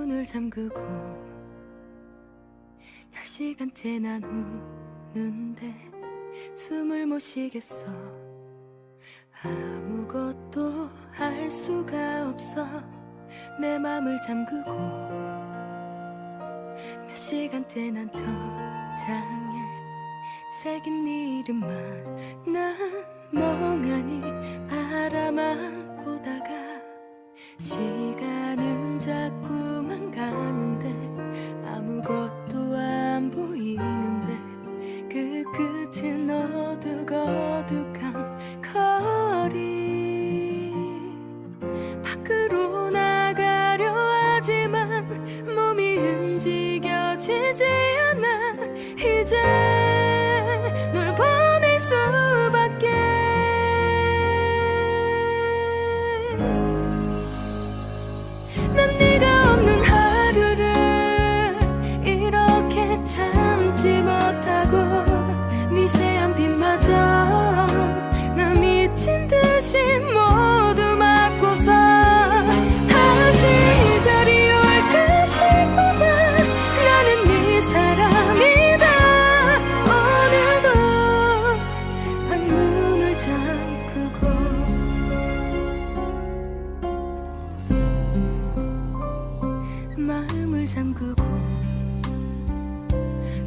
마음을 잠그고 열 시간째 난 우는데 숨을 못 쉬겠어. 아무것도 할 수가 없어. 내 맘을 잠그고 몇 시간째 난 저장에 새긴 네 이름만 난 멍하니 바라만 보다가 시간은 자꾸 끝은 어둑어둑한 거리. 밖으로 나가려 하지만 몸이 움직여지지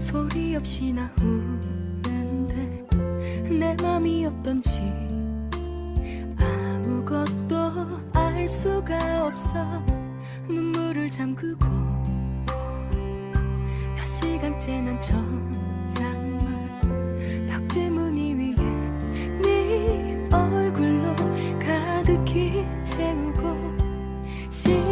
소리 없이 나 우는데 내 맘이 어떤지 아무것도 알 수가 없어. 눈물을 잠그고 몇 시간째 난 천장만 벽지 무늬 위에 네 얼굴로 가득히 채우고 시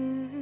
good.